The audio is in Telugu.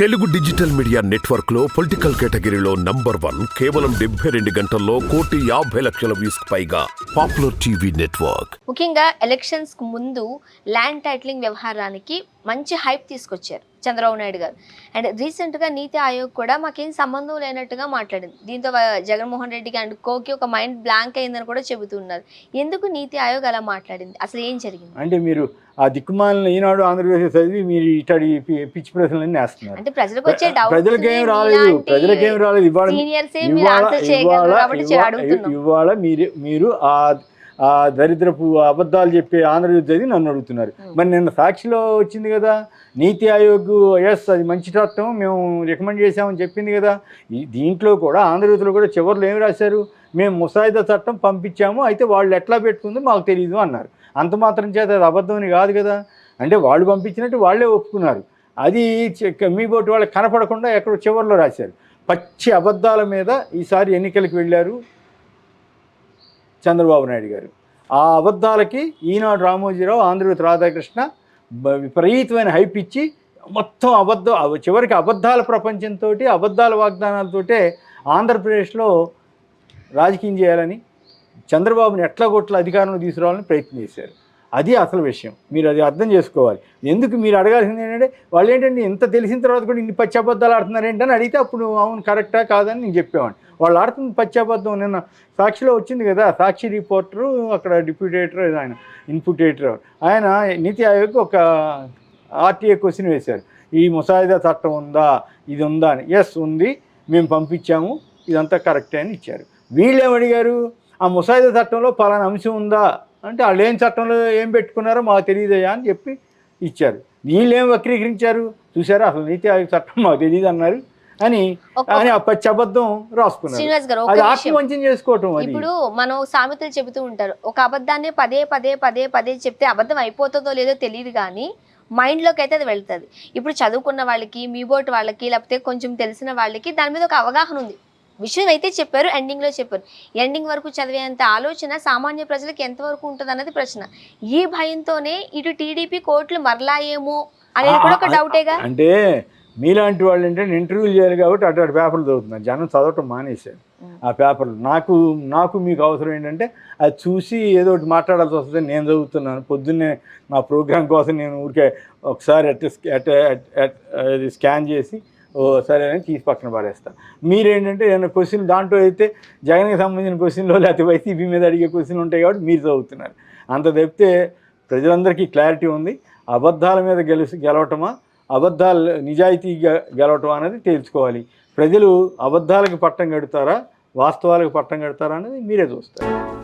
తెలుగు డిజిటల్ మీడియా నెట్వర్క్లో పొలిటికల్ కేటగిరీలో నంబర్ వన్ కేవలం డెబ్బై రెండు గంటల్లో కోటి యాభై లక్షల వ్యూస్ పైగా పాపులర్ టీవీ నెట్వర్క్. ముఖ్యంగా ఎలక్షన్స్కు ముందు ల్యాండ్ టైటిలింగ్ వ్యవహారానికి మంచి హైప్ తీసుకొచ్చారు. చంద్రబాబు నాయుడు గారు. అండ్ రీసెంట్గా నీతి ఆయోగ్ కూడా మాకేం సంబంధం లేనట్టుగా మాట్లాడింది. దీంతో జగన్మోహన్ రెడ్డికి అండ్ కోకి ఒక మైండ్ బ్లాంక్ అయిందని కూడా చెబుతున్నారు. ఎందుకు నీతి ఆయోగ్ అలా మాట్లాడింది? అసలు ఏం జరిగింది? అంటే మీరు ఆ దిక్కుమాలిన ఈనాడు ఆంధ్రప్రదేశ్ చదివి మీరు ఇటడి పిచ్చి ప్రశ్నలన్నీ వేస్తున్నారు. అంటే ప్రజలకు వచ్చే ప్రజలకు ఏం రాలేదు. ప్రజలకు ఏం రాలేదు. ఇవాళ ఇవాళ మీరు మీరు ఆ ఆ దరిద్రపు అబద్ధాలు చెప్పే ఆంధ్రప్రదేశ్ చదివి నన్ను అడుగుతున్నారు. మరి నిన్న సాక్షిలో వచ్చింది కదా నీతి ఆయోగ్ ఎస్ అది మంచి చట్టం మేము రికమెండ్ చేసామని చెప్పింది కదా. దీంట్లో కూడా ఆంధ్రప్రదేశ్లో కూడా చివరిలో ఏం రాశారు? మేము ముసాయిదా చట్టం పంపించాము అయితే వాళ్ళు ఎట్లా పెట్టుకుందో మాకు తెలియదు అన్నారు. అంత మాత్రం చేత అది అబద్ధం అని కాదు కదా. అంటే వాళ్ళు పంపించినట్టు వాళ్ళే ఒప్పుకున్నారు. అది మీ బోటి వాళ్ళకి కనపడకుండా ఎక్కడో చివరిలో రాశారు. పచ్చి అబద్ధాల మీద ఈసారి ఎన్నికలకు వెళ్ళారు. చంద్రబాబు నాయుడు గారు. ఆ అబద్ధాలకి ఈనాడు రామోజీరావు ఆంధ్రజ్యోతి రాధాకృష్ణ విపరీతమైన హైప్ ఇచ్చి మొత్తం అబద్ధ చివరికి అబద్ధాల ప్రపంచంతో అబద్ధాల వాగ్దానాలతోటే ఆంధ్రప్రదేశ్లో రాజకీయం చేయాలని చంద్రబాబుని ఎట్లా కొట్ల అధికారంలో తీసుకురావాలని ప్రయత్నం చేశారు. అది అసలు విషయం. మీరు అది అర్థం చేసుకోవాలి. ఎందుకు మీరు అడగాల్సింది ఏంటంటే వాళ్ళు ఏంటంటే ఇంత తెలిసిన తర్వాత కూడా ఇన్ని పచ్చి అబద్ధాలు ఆడుతున్నారు ఏంటని అడిగితే అప్పుడు అవును కరెక్టా కాదని నేను చెప్పేవాడిని. వాళ్ళు ఆడుతున్న పచ్చి అబద్ధం నిన్న సాక్షిలో వచ్చింది కదా సాక్షి రిపోర్టరు అక్కడ డిప్యూటేటర్ ఆయన ఇన్పుటేటర్ ఆయన నీతి ఆయోగ్ ఒక ఆర్టీఏ క్వశ్చన్ వేశారు. ఈ ముసాయిదా చట్టం ఉందా ఇది ఉందా అని. ఎస్ ఉంది మేము పంపించాము ఇదంతా కరెక్టే అని ఇచ్చారు. వీళ్ళు ఏమడిగారు ఆ ముసాయిదా చట్టంలో పలానా అంశం ఉందా? అంటే వాళ్ళు ఏం చట్టంలో ఏం పెట్టుకున్నారో మాకు తెలియదయ్యా అని చెప్పి ఇచ్చారు. వీళ్ళు ఏం వక్రీకరించారు? చూసారా? అసలు నీతి ఆయోగ్ చట్టం మాకు తెలియదు అన్నారు. అని అని పచ్చి అబద్ధం రాసుకున్నారు. శ్రీనివాస్ గారు ఒక అది ఆత్మవంచం చేసుకోవటం ఇప్పుడు మనం సామెతలు చెబుతూ ఉంటారు ఒక అబద్ధాన్ని పదే పదే పదే పదే చెప్తే అబద్ధం అయిపోతుందో లేదో తెలియదు కానీ మైండ్లోకి అయితే అది వెళ్తుంది. ఇప్పుడు చదువుకున్న వాళ్ళకి మీ బోట్ వాళ్ళకి లేకపోతే కొంచెం తెలిసిన వాళ్ళకి దాని మీద ఒక అవగాహన ఉంది. విషయం అయితే చెప్పారు ఎండింగ్లో చెప్పారు. ఎండింగ్ వరకు చదివేంత ఆలోచన సామాన్య ప్రజలకు ఎంతవరకు ఉంటుంది అన్నది ప్రశ్న. ఈ భయంతోనే ఇటు టీడీపీ కోర్టులు మరలాయేమో అనేది కూడా ఒక డౌటేగా? అంటే మీలాంటి వాళ్ళు ఏంటంటే ఇంటర్వ్యూలు చేయాలి కాబట్టి అటు అటు పేపర్లు చదువుతున్నారు. జనం చదవటం మానేశారు. ఆ పేపర్లు. నాకు నాకు మీకు అవసరం ఏంటంటే అది చూసి ఏదో ఒకటి మాట్లాడాల్సి వస్తుంది నేను చదువుతున్నాను. పొద్దున్నే నా ప్రోగ్రామ్ కోసం నేను ఊరికే ఒకసారి అట్ అట్ అట్ అది స్కాన్ చేసి ఓ సరే అని తీసి పక్కన పారేస్తా. మీరేంటంటే ఏమైనా క్వశ్చన్ దాంట్లో అయితే జగన్కి సంబంధించిన క్వశ్చన్లో లేకపోతే వైసీపీ మీద అడిగే క్వశ్చన్లు ఉంటాయి కాబట్టి మీరు చదువుతున్నారు. అంత చెప్తే ప్రజలందరికీ క్లారిటీ ఉంది. అబద్ధాల మీద గెలిచి గెలవటమా? అబద్ధాలు నిజాయితీగా గెలవటమా అనేది తేల్చుకోవాలి. ప్రజలు అబద్ధాలకు పట్టం కడతారా? వాస్తవాలకు పట్టం కడతారా అనేది మీరే చూస్తారు.